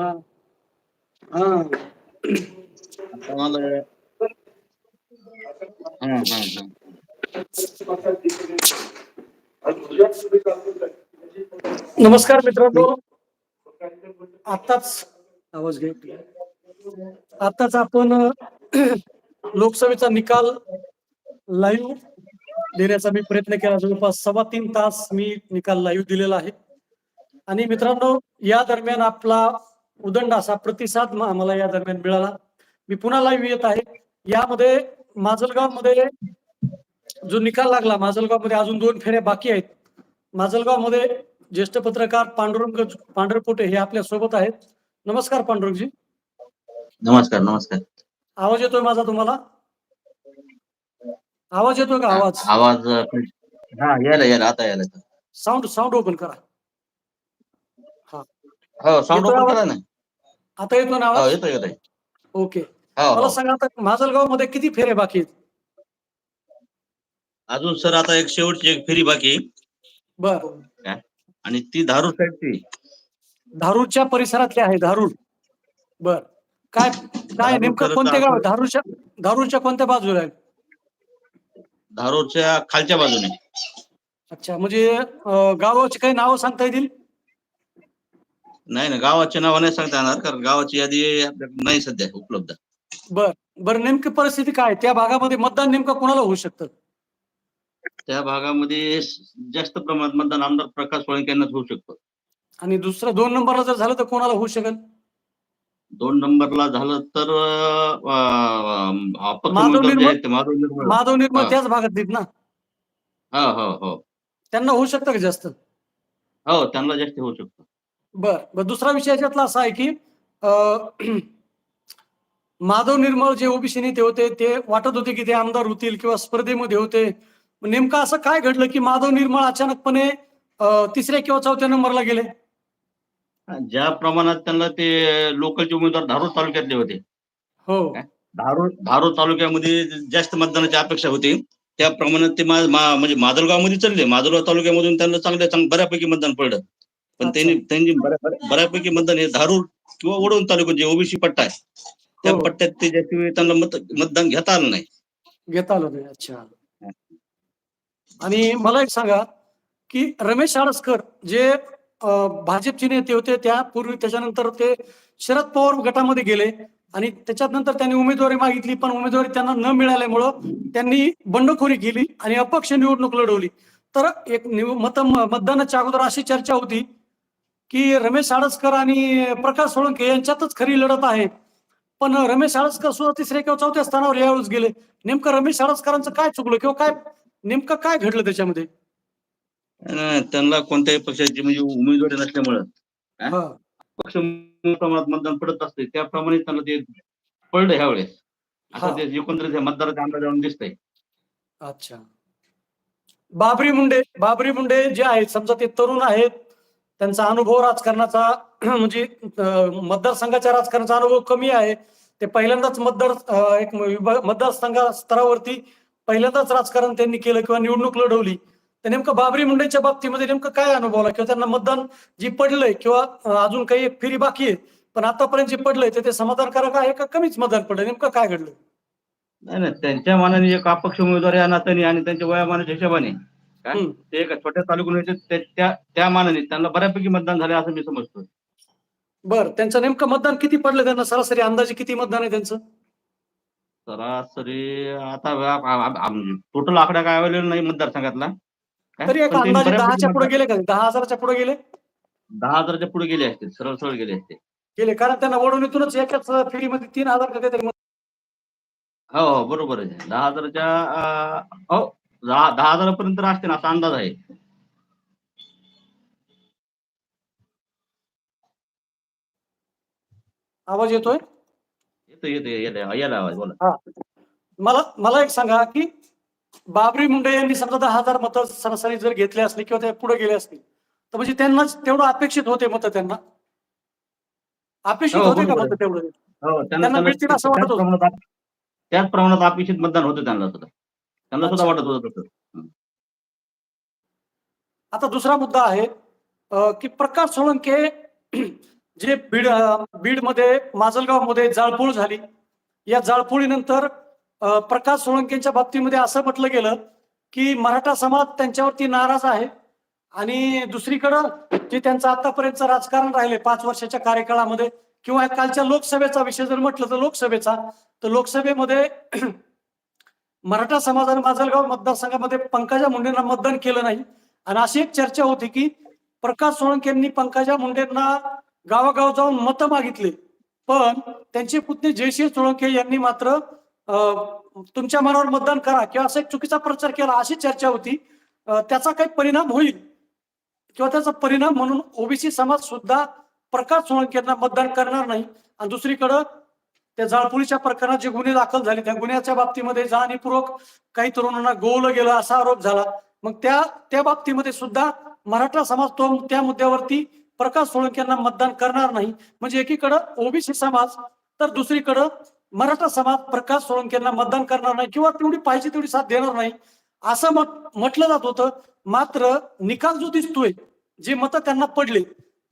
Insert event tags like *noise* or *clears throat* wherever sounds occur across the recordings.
हा हा आता मला नमस्कार मित्रांनो. आताच आवाज घे आताच आपण लोकसभेचा निकाल लाईव्ह देण्याचा मी प्रयत्न केला. जवळपास सव्वा तीन तास मी निकाल लाईव्ह दिलेला आहे. आणि मित्रांनो या दरम्यान आपला उदंड असा प्रतिसाद आम्हाला या दरम्यान मिळाला. मी पुन्हा लाईव्ह येत आहे. यामध्ये माजलगावमध्ये जो निकाल लागला माजलगावमध्ये अजून दोन फेऱ्या बाकी आहेत. माजलगावमध्ये ज्येष्ठ पत्रकार पांडुरंग पांढरपुटे हे आपल्यासोबत आहेत. नमस्कार पांडुरंगजी. नमस्कार नमस्कार. आवाज येतोय माझा तुम्हाला? आवाज येतोय का आवाज? आवाज हा यायला यायला आता यायला साऊंड साऊंड ओपन करा. हो. साऊंड येतोय ओपन? करा ना. आता येतोय ना हो आवाज येतोय येतोय. ओके. हो मला हो. सांगा आता माजलगावमध्ये किती फेरे बाकी आहेत? अजून सर आता एक शेवटची एक फेरी बाकी. आहे. बर आणि ती धारूर साईडची. धारूरच्या परिसरातले आहे धारूर बर. काय काय नेमकं कोणते गाव आहे? धारूरच्या धारूरच्या कोणत्या बाजूला आहे धारूरच्या खालच्या बाजूने. अच्छा म्हणजे गावाची काही नावं सांगता येतील? नाही ना गावाचे नाव नाही सांगता येणार कारण गावाची यादी आपल्याकडे नाही सध्या उपलब्ध. बर बरं नेमकी परिस्थिती काय? त्या भागामध्ये मतदान नेमकं कोणाला होऊ शकतं? त्या भागामध्ये जास्त प्रमाणात मतदान आमदार प्रकाश सोळंके यांनाच होऊ शकतो. आणि दुसरं दोन नंबरला जर झालं तर कोणाला होऊ शकेल? दोन नंबरला झालं तर माधव निर्मळ- माधव निर्मळ. त्याच भागात आहेत ना? हो हो हो. त्यांना होऊ शकतं का जास्त? हो त्यांना जास्त होऊ शकतो. बर बर. दुसरा विषय याच्यातला असा आहे की *clears throat* माधव निर्मळ जे ओबीसी नेते होते ते वाटत होते की ते आमदार होतील किंवा स्पर्धेमध्ये होते. नेमकं असं काय घडलं की माधव निर्मळ अचानकपणे तिसऱ्या किंवा चौथ्या नंबरला गेले? ज्या प्रमाणात त्यांना ते लोकलचे उमेदवार धारूर तालुक्यातले होते. हो. धारूर धारूर तालुक्यामध्ये जास्त मतदानाची अपेक्षा होती. त्या प्रमाणात ते म्हणजे माजलगावमध्ये चालले. माजलगाव तालुक्यामधून त्यांना चांगल्या चांग बऱ्यापैकी मतदान पडलं. पण. त्यांनी त्यांनी बऱ्या- बऱ्या- बऱ्यापैकी मतदान हे धारूर किंवा वडवून तालुक्यात जे ओबीसी पट्टा आहे त्या हो. पट्ट्यात ते जास्त वेळ त्यांना मत मतदान घेता आलं नाही घेता आलं नाही अच्छा आणि मला एक सांगा की रमेश आडसकर जे भाजपचे नेते होते त्यापूर्वी त्याच्यानंतर ते शरद पवार गटामध्ये गेले आणि त्याच्यानंतर त्यांनी उमेदवारी मागितली पण उमेदवारी त्यांना न मिळाल्यामुळं त्यांनी बंडखोरी केली आणि अपक्ष निवडणूक लढवली तर एक मत मतदानाच्या अगोदर अशी चर्चा होती की रमेश आडसकर आणि प्रकाश सोळंके यांच्यातच खरी लढत आहे. पण रमेश आडसकर सुद्धा तिसऱ्या किंवा चौथ्या स्थानावर यावेळेस गेले. नेमकं रमेश आडसकरांचं काय चुकलं किंवा काय नेमकं काय घडलं त्याच्यामध्ये? त्यांना कोणत्याही पक्षाची म्हणजे उमेदवारी नसल्यामुळं. पक्ष प्रमाणात मतदान पडत असते. त्याप्रमाणे त्यांना ते पडलं ह्या वेळेस हा. असं ते एकंदरीत हे मतदाराच्या अंदाजावरून दिसतंय. अच्छा. बाबरी मुंडे बाबरी मुंडे जे आहेत समजा ते तरुण आहेत त्यांचा अनुभव राजकारणाचा *clears throat* म्हणजे मतदारसंघाच्या राजकारणाचा अनुभव कमी आहे. ते पहिल्यांदाच मतदार एक मतदारसंघ स्तरावरती पहिल्यांदाच राजकारण त्यांनी केलं किंवा निवडणूक लढवली. तर नेमकं बाबरी मुंडेच्या बाबतीमध्ये नेमकं काय अनुभव आला? किंवा त्यांना मतदान जे पडलंय किंवा अजून काही फेरी बाकी आहे पण आतापर्यंत जे पडलंय ते समाधानकारक आहे का कमीच मतदान पडलं नेमकं काय घडलं? नाही नाही त्यांच्या मानाने एक अपक्ष उमेदवार या नात्याने आणि त्यांच्या वयामानाच्या हिशोबाने काय. ते एका छोट्या तालुक्यात त्या- त्या मानाने त्यांना बऱ्यापैकी मतदान झाले असं मी समजतो बर त्यांचं नेमकं मतदान किती पडलं त्यांना? सरासरी अंदाजे किती मतदान आहे त्यांचं? सरासरी आता टोटल आकडा काय अवेलेबल नाही मतदारसंघातला? तरी एक अंदाजे दहाच्या पुढे गेले का? दहा हजाराच्या पुढे गेले? दहा हजाराच्या पुढे गेले असतील सरळ सरळ गेले असते. गेले कारण त्यांना वडवणीतूनच एकाच फेरीमध्ये तीन हजार का काहीतरी मत- हो हो बरोबर आहे. दहा हजाराच्या हो दहा दहा हजारापर्यंत असते ना असा अंदाज आहे. आवाज येतोय? येतो येतो यायला आवाज बोला. मला मला एक सांगा की बाबरी मुंडे यांनी समजा दहा हजार मतं सरासरी जर घेतले असले किंवा ते पुढे गेले असतील तर म्हणजे त्यांनाच तेवढं अपेक्षित होते मतं त्यांना? अपेक्षित हो, होते का. मतं तेवढं? हो त्यांना त्यांना मिळतील असं वाटत त्याच होतं. प्रमाणात त्याच प्रमाणात अपेक्षित मतदान होतं त्यांना सुद्धा. त्यांना सुद्धा. वाटत होतं तसं. आता दुसरा मुद्दा आहे की प्रकाश सोळंके *clears throat* जे बीड बीडमध्ये माजलगावमध्ये जाळपोळ झाली. या जाळपोळीनंतर प्रकाश सोळंकेंच्या बाबतीमध्ये असं म्हटलं गेलं की मराठा समाज त्यांच्यावरती नाराज आहे आणि दुसरीकडं जे त्यांचं आतापर्यंतचं राजकारण राहिले पाच वर्षाच्या कार्यकाळामध्ये किंवा कालच्या लोकसभेचा विषय जर म्हटलं तर लोकसभेचा तर लोकसभेमध्ये मराठा समाजाने माजलगाव मतदारसंघामध्ये पंकजा मुंडेंना मतदान केलं नाही. आणि अशी एक चर्चा होती की प्रकाश सोळंके यांनी पंकजा मुंडेंना गावागाव जाऊन मतं मागितले. पण त्यांचे पुतणे जयसिंह सोळंके यांनी मात्र अं, तुमच्या मनावर मतदान करा किंवा असा एक चुकीचा प्रचार केला अशी चर्चा होती. त्याचा काही परिणाम होईल किंवा त्याचा परिणाम म्हणून ओबीसी समाज सुद्धा प्रकाश सोळंके यांना मतदान करणार नाही. आणि दुसरीकडं त्या जाळपोळीच्या प्रकरणात जे गुन्हे दाखल झाले त्या गुन्ह्याच्या बाबतीमध्ये जाणीवपूर्वक काही तरुणांना गोवलं गेलं असा आरोप झाला. मग त्या त्या बाबतीमध्ये सुद्धा मराठा समाज तो त्या मुद्द्यावरती प्रकाश सोळंके यांना मतदान करणार नाही. म्हणजे एकीकडं ओबीसी समाज तर दुसरीकडं मराठा समाज प्रकाश सोळंके यांना मतदान करणार नाही किंवा तेवढी पाहिजे तेवढी साथ देणार नाही. असं मत म्हटलं जात होतं. मात्र निकाल जो दिसतोय जे मतं त्यांना पडले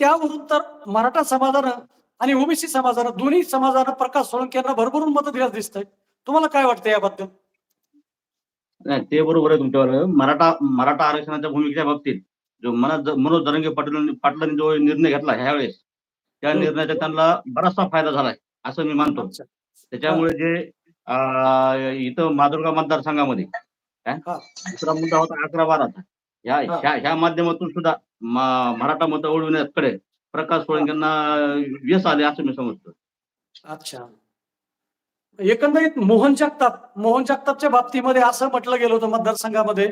त्यावरून तर मराठा समाजानं आणि ओबीसी समाजानं दोन्ही समाजानं प्रकाश सोळंके यांना भरभरून मतं दिल्यास दिसतंय तुम्हाला काय वाटतं याबद्दल नाही ते बरोबर आहे तुमच्यावर मराठा मराठा आरक्षणाच्या भूमिकेच्या बाबतीत जो मनोज मनोज जरंगे पाटील पाटलांनी जो निर्णय घेतला ह्यावेळेस त्या हम्म. निर्णयाचा त्यांना बराचसा फायदा झालाय असं मी मानतो. त्याच्यामुळे जे इथं माधुरगाव मतदारसंघामध्ये? हा. दुसरा मुद्दा होता अकरा बाराचा ह्या हा. ह्या माध्यमातून सुद्धा मराठा मतं ओढविण्याकडे प्रकाश सोळंकेंना यश आले असं मी समजतो. अच्छा. एकंदरीत मोहन जगताप मोहन जगतापच्या बाबतीमध्ये असं म्हटलं गेलं होतं मतदारसंघामध्ये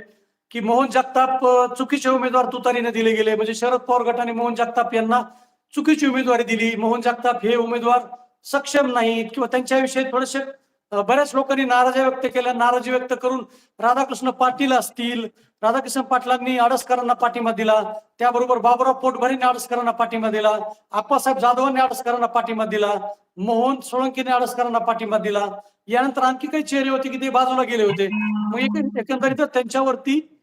की मोहन जगताप चुकीचे उमेदवार तुतारीने दिले गेले. म्हणजे शरद पवार गटाने मोहन जगताप यांना चुकीची उमेदवारी दिली. मोहन जगताप हे उमेदवार सक्षम नाहीत किंवा त्यांच्याविषयी थोडेसे बऱ्याच लोकांनी नाराजी व्यक्त केल्या. नाराजी व्यक्त करून राधाकृष्ण पाटील असतील राधाकृष्ण पाटलांनी आडसकरांना पाठिंबा दिला. त्याबरोबर बाबुराव पोटभरेंनी आडसकरांना पाठिंबा दिला. आप्पासाहेब जाधवांनी आडसकरांना पाठिंबा दिला. मोहन सोळंकीने आडसकरांना पाठिंबा दिला. यानंतर आणखी काही चेहरे होते की ते बाजूला गेले होते. मग एक- एकंदरीत त्यांच्यावरती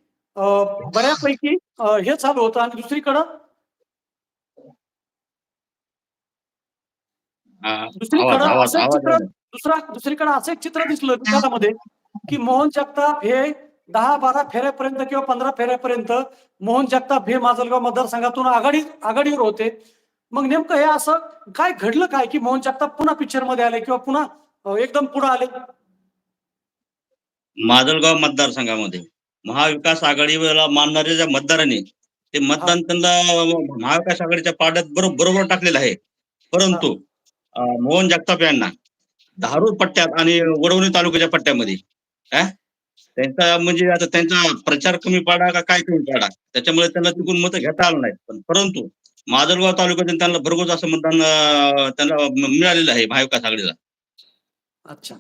बऱ्यापैकी हे चालू होतं. आणि दुसरीकडं? दुसरीकडं? दुसरा दुसरीकडे असं एक चित्र दिसलं निकालामध्ये की मोहन जगताप हे दहा बारा फेऱ्यापर्यंत किंवा पंधरा फेऱ्यापर्यंत मोहन जगताप हे माजलगाव मतदारसंघातून आघाडी आघाडीवर होते. मग नेमकं हे असं काय घडलं काय की मोहन जगताप पुन्हा पिक्चरमध्ये आले किंवा पुन्हा एकदम पुढे आले? माजलगाव मतदारसंघामध्ये महाविकास आघाडीला मानणाऱ्या ज्या मतदारांनी ते मतदान त्यांना महाविकास आघाडीच्या पाड्यात बरोबर बरोबर टाकलेलं आहे. परंतु मोहन जगताप यांना धारूर पट्ट्यात आणि वडवणी तालुक्याच्या पट्ट्यामध्ये. त्यांचा म्हणजे आता त्यांचा प्रचार कमी पाडा का काय कमी पाडा? त्याच्यामुळे त्यांना तिकडून मतं घेता आलं नाही पण परंतु माजलगाव तालुक्यातून त्यांना भरघोस असं मतदान त्यांना मिळालेलं आहे महाविकास आघाडीला. अच्छा.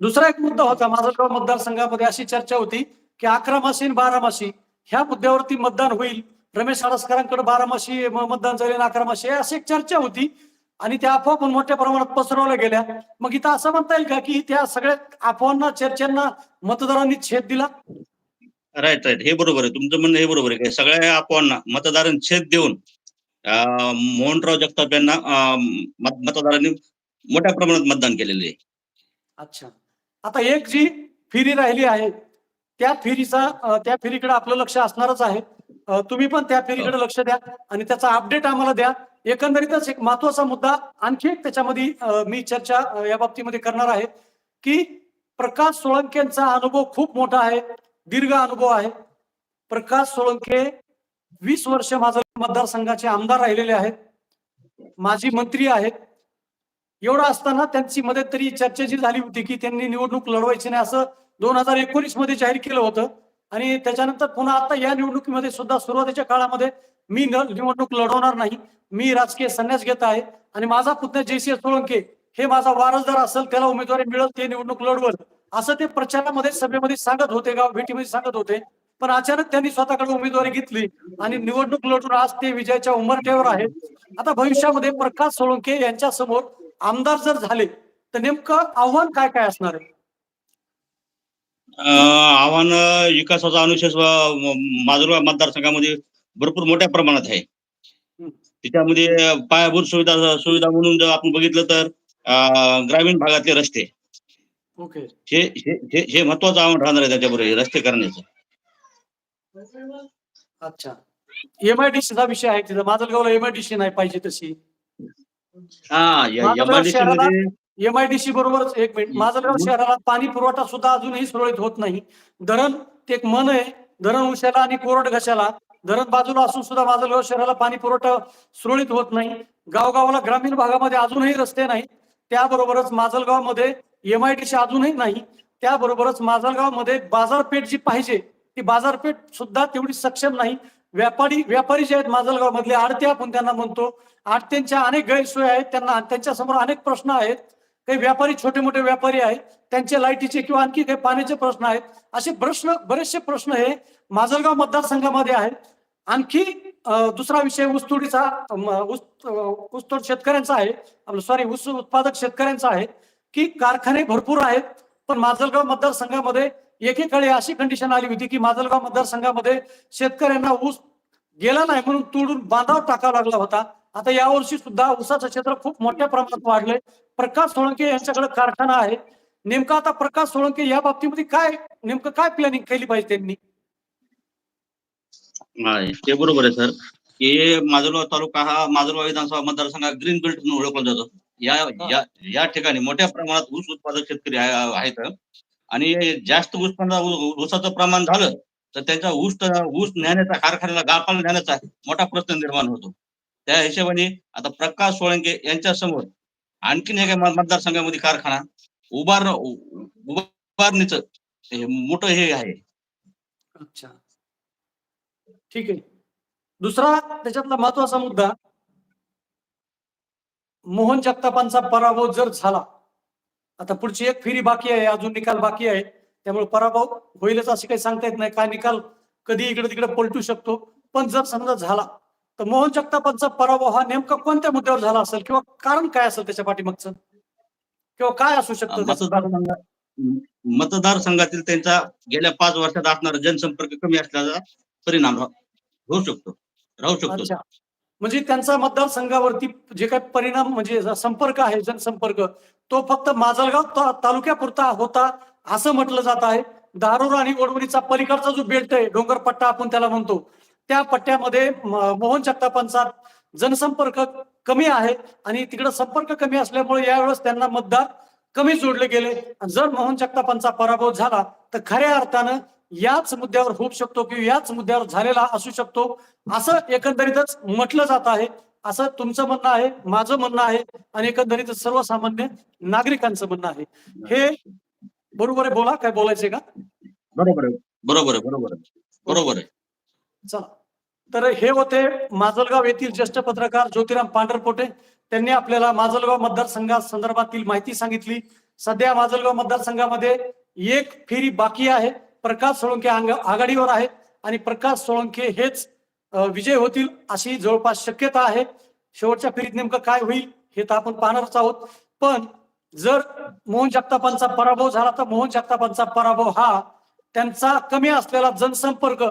दुसरा एक मुद्दा होता माजलगाव मतदारसंघामध्ये अशी चर्चा होती की अकरा मासी आणि बारा मासी ह्या मुद्द्यावरती मतदान होईल. रमेश आडसकरांकडे बारा मासी मतदान झाले अकरा मासी अशी एक चर्चा होती आणि त्या अफवा पण मोठ्या प्रमाणात पसरवल्या गेल्या. मग इथं असं म्हणता येईल का की त्या सगळ्या अफवांना चर्चांना मतदारांनी छेद दिला? राईट राईट हे बरोबर आहे. तुमचं म्हणणं हे बरोबर आहे सगळ्या अफवांना मतदारांनी छेद देऊन मोहनराव जगताप यांना मतदारांनी मोठ्या प्रमाणात मतदान केलेले आहे. अच्छा. आता एक जी फेरी राहिली आहे त्या फेरीचा त्या फेरीकडे आपलं लक्ष असणारच आहे. तुम्ही पण त्या फेरीकडे लक्ष द्या आणि त्याचा अपडेट आम्हाला द्या. एकंदरीतच एक महत्त्वाचा मुद्दा आणखी एक त्याच्यामध्ये मी चर्चा या बाबतीमध्ये करणार आहे की प्रकाश सोळंकेंचा अनुभव खूप मोठा आहे दीर्घ अनुभव आहे. प्रकाश सोळंके वीस वर्ष माझा मतदारसंघाचे आमदार राहिलेले आहेत. माजी मंत्री आहेत. एवढं असताना त्यांची मदत तरी चर्चा जी झाली होती की त्यांनी निवडणूक लढवायची नाही असं दोन हजार एकोणीसमध्ये जाहीर केलं होतं. आणि त्याच्यानंतर पुन्हा आता या निवडणुकीमध्ये सुद्धा सुरुवातीच्या काळामध्ये मी न- निवडणूक लढवणार नाही. मी राजकीय संन्यास घेत आहे. आणि माझा पुतण्या जयसिंह सोळंके हे माझा वारसदार असेल त्याला उमेदवारी मिळेल ते निवडणूक लढवल असं ते प्रचारामध्ये सभेमध्ये सांगत होते गाव भेटीमध्ये सांगत होते. पण अचानक त्यांनी स्वतःकडे उमेदवारी घेतली आणि निवडणूक लढून आज ते विजयाच्या उंबरठ्यावर आहेत. आता भविष्यामध्ये प्रकाश सोळंके यांच्या समोर आमदार जर झाले तर नेमकं आव्हान काय काय असणार आहे? आव्हान विकासाचा अनुशेष माजूरगाव मतदारसंघामध्ये भरपूर मोठ्या प्रमाणात आहे. त्याच्यामध्ये पायाभूत सुविधा सुविधा म्हणून जर आपण बघितलं तर ग्रामीण भागातले रस्ते. ओके. हे हे महत्वाचं आव्हान राहणार आहे त्याच्याबरोबर रस्ते करण्याचं. अच्छा. एमआयडीसी चा विषय आहे तिथं. माजलगावला एमआयडीसी नाही पाहिजे तशी. हा एमआयडीसी मध्ये एमआयडीसी बरोबरच एक मिनिट. माजलगाव शहराला पाणी पुरवठा सुद्धा अजूनही सुरळीत होत नाही. धरण ते एक मन आहे. धरण उशाला आणि कोरड घशाला. धरण बाजूला असून सुद्धा माजलगाव शहराला पाणी पुरवठा सुरळीत होत नाही. गावगावाला ग्रामीण भागामध्ये अजूनही रस्ते नाही त्याबरोबरच माजलगावमध्ये एमआयडीसी अजूनही नाही. त्याबरोबरच माजलगावमध्ये बाजारपेठ जी पाहिजे ती बाजारपेठ सुद्धा तेवढी सक्षम नाही. व्यापारी व्यापारी जे आहेत माजलगाव मधले आडते आपण त्यांना म्हणतो. आडत्यांच्या अनेक गैरसोयी आहेत. त्यांना त्यांच्यासमोर अनेक प्रश्न आहेत. काही व्यापारी छोटे मोठे व्यापारी आहेत त्यांचे लाईटीचे किंवा आणखी काही पाण्याचे प्रश्न आहेत. असे प्रश्न बरेचसे प्रश्न हे माजलगाव मतदारसंघामध्ये आहेत. आणखी दुसरा विषय ऊसतोडीचा ऊसतोड शेतकऱ्यांचा आहे. सॉरी ऊस उत्पादक शेतकऱ्यांचा आहे की कारखाने भरपूर आहेत पण माजलगाव मतदारसंघामध्ये एकेकाळी अशी कंडिशन आली होती की माजलगाव मतदारसंघामध्ये शेतकऱ्यांना ऊस गेला नाही म्हणून तोडून बांधावर टाकावा लागला होता. आता यावर्षी सुद्धा ऊसाचं क्षेत्र खूप मोठ्या प्रमाणात वाढलंय. प्रकाश सोळंके यांच्याकडे कारखाना आहे. नेमका आता प्रकाश सोळंके या बाबतीमध्ये काय नेमकं काय प्लॅनिंग केली पाहिजे त्यांनी? ते बरोबर आहे सर. की माजलगाव तालुका हा माजलगाव विधानसभा मतदारसंघ ग्रीन बेल्ट म्हणून ओळखला जातो. या या या ठिकाणी मोठ्या प्रमाणात ऊस उत्पादक शेतकरी आहेत. आणि जास्त उत्पन्न ऊसाचं प्रमाण झालं तर त्यांचा ऊस ऊस नेण्याचा कारखान्याला गाळपाला नेण्याचा मोठा प्रश्न निर्माण होतो. त्या हिशोबाने आता प्रकाश सोळंके यांच्या समोर आणखीन एका म- मतदारसंघामध्ये कारखाना उभार उभारणीच हे मोठं हे आहे. अच्छा. ठीक आहे. दुसरा त्याच्यातला महत्त्वाचा मुद्दा मोहन जगतापांचा पराभव जर झाला आता पुढची एक फेरी बाकी आहे अजून निकाल बाकी आहे त्यामुळे पराभव होईलच असे काही सांगता येत नाही काय निकाल कधी इकडे तिकडे पलटू शकतो. पण जर समजा झाला तर मोहन जगतापांचा पराभव हा नेमका कोणत्या मुद्द्यावर झाला असेल? किंवा कारण काय असेल त्याच्या पाठीमागचं? किंवा काय असू शकतं मतदारसंघातील त्यांचा गेल्या पाच वर्षात असणारा जनसंपर्क कमी असल्याचा परिणाम होऊ शकतो. राहू शकतो. म्हणजे त्यांचा मतदारसंघावरती जे काही परिणाम म्हणजे संपर्क आहे जनसंपर्क तो फक्त माजलगाव तालुक्यापुरता होता असं म्हटलं जात आहे. धारूर आणि वडवणीचा पलीकडचा जो बेल्ट आहे डोंगर पट्टा आपण त्याला म्हणतो त्या पट्ट्यामध्ये मोहन जगतापांचा जनसंपर्क कमी आहे आणि तिकडे संपर्क कमी असल्यामुळे यावेळेस त्यांना मतदार कमी जोडले गेले. आणि जर मोहन जगतापांचा पराभव झाला तर खऱ्या अर्थानं याच मुद्द्यावर होऊ शकतो किंवा याच मुद्द्यावर झालेला असू शकतो. असं एकंदरीतच म्हटलं जात आहे. असं तुमचं म्हणणं आहे माझं म्हणणं आहे आणि एकंदरीतच सर्वसामान्य नागरिकांचं म्हणणं आहे. हे बरोबर आहे बोला? काय बोलायचंय का? बरोबर आहे. बरोबर आहे. बरोबर आहे. बरोबर आहे. चला. तर हे होते माजलगाव येथील ज्येष्ठ पत्रकार ज्योतिराम पांढरपोटे. त्यांनी आपल्याला माजलगाव मतदारसंघा संदर्भातील माहिती सांगितली. सध्या माजलगाव मतदारसंघामध्ये एक फेरी बाकी आहे. प्रकाश सोळंके आघाडीवर आहे आणि प्रकाश सोळंके हेच विजय होतील अशी जवळपास शक्यता आहे. शेवटच्या फेरीत नेमकं काय होईल हे तर आपण पाहणारच आहोत. पण जर मोहन जगतापांचा पराभव झाला तर मोहन जगतापांचा पराभव हा त्यांचा कमी असलेला जनसंपर्क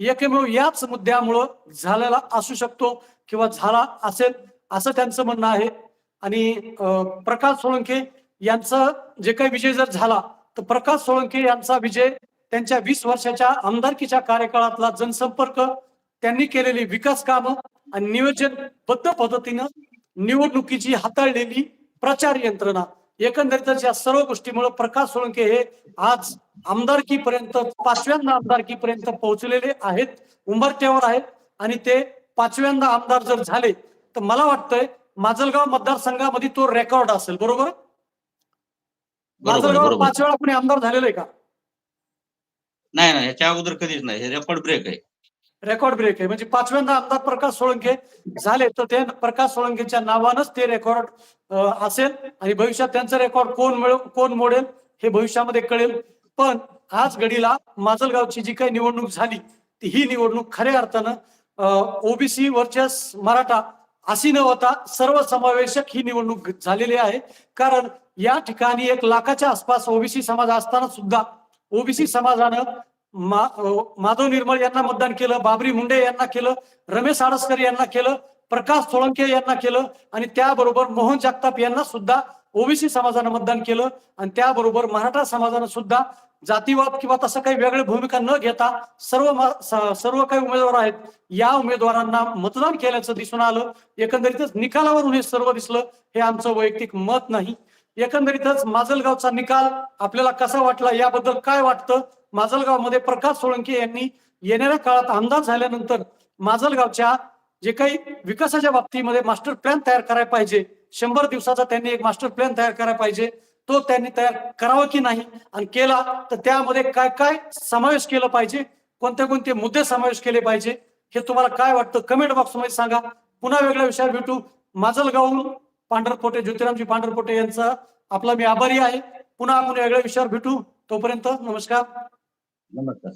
एकमेव याच मुद्द्यामुळं झालेला असू शकतो किंवा झाला असेल असं त्यांचं म्हणणं आहे. आणि प्रकाश सोळंके यांचा जे काही विजय जर झाला तर प्रकाश सोळंके यांचा विजय त्यांच्या वीस वर्षाच्या आमदारकीच्या कार्यकाळातला जनसंपर्क त्यांनी केलेली विकास कामं आणि नियोजनबद्ध पद्धतीनं निवडणुकीची हाताळलेली प्रचार यंत्रणा. एकंदरीतच या सर्व गोष्टीमुळे प्रकाश सोळंके हे आज आमदारकीपर्यंत पाचव्यांदा आमदारकीपर्यंत पोहोचलेले आहेत उंबरट्यावर आहेत. आणि ते पाचव्यांदा आमदार जर झाले तर मला वाटतंय माजलगाव मतदारसंघामध्ये तो रेकॉर्ड असेल बरोबर? माजलगाव पाच वेळा कोणी आमदार झालेलं आहे का? नाही नाही ह्याच्या अगोदर कधीच नाही हे रेकॉर्ड ब्रेक आहे. रेकॉर्ड ब्रेक आहे म्हणजे पाचव्यांदा आमदार प्रकाश सोळंके झाले तर ते प्रकाश सोळंकेच्या नावानंच ते रेकॉर्ड असेल. आणि भविष्यात त्यांचं रेकॉर्ड कोण मिळव कोण मोडेल हे भविष्यामध्ये कळेल. पण आज घडीला माजलगावची जी काही निवडणूक झाली ती ही निवडणूक खऱ्या अर्थानं ओबीसी वर्चस मराठा अशी न होता सर्वसमावेशक ही निवडणूक झालेली आहे. कारण या ठिकाणी एक लाखाच्या आसपास ओबीसी समाज असताना सुद्धा ओबीसी समाजानं मा माधव निर्मळ यांना मतदान केलं बाबरी मुंडे यांना केलं रमेश आडसकर यांना केलं प्रकाश सोळंके यांना केलं आणि त्याबरोबर मोहन जगताप यांना सुद्धा ओबीसी समाजानं मतदान केलं आणि त्याबरोबर मराठा समाजानं सुद्धा जातीवाद किंवा तसं काही वेगळी भूमिका न घेता सर्व सर्व काही उमेदवार आहेत या उमेदवारांना मतदान केल्याचं दिसून आलं. एकंदरीतच निकालावरून हे सर्व दिसलं हे आमचं वैयक्तिक मत नाही. एकंदरीतच माजलगावचा निकाल आपल्याला कसा वाटला याबद्दल काय वाटतं? माजलगावमध्ये प्रकाश सोळंके यांनी येणाऱ्या काळात आमदार झाल्यानंतर माजलगावच्या जे काही विकासाच्या बाबतीमध्ये मास्टर प्लॅन तयार करायला पाहिजे शंभर दिवसाचा त्यांनी एक मास्टर प्लॅन तयार करायला पाहिजे. तो त्यांनी तयार करावा की नाही आणि केला तर त्यामध्ये काय काय समावेश केलं पाहिजे? कोणते कोणते मुद्दे समावेश केले पाहिजे? हे तुम्हाला काय वाटतं? कमेंट बॉक्समध्ये सांगा. पुन्हा वेगळ्या विषयावर भेटू. माजलगावहून पांढरपोटे ज्योतिरामजी पांढरपोटे यांचा आपला मी आभारी आहे. पुन्हा आपण वेगळ्या विषयावर भेटू. तोपर्यंत नमस्कार. नमस्कार.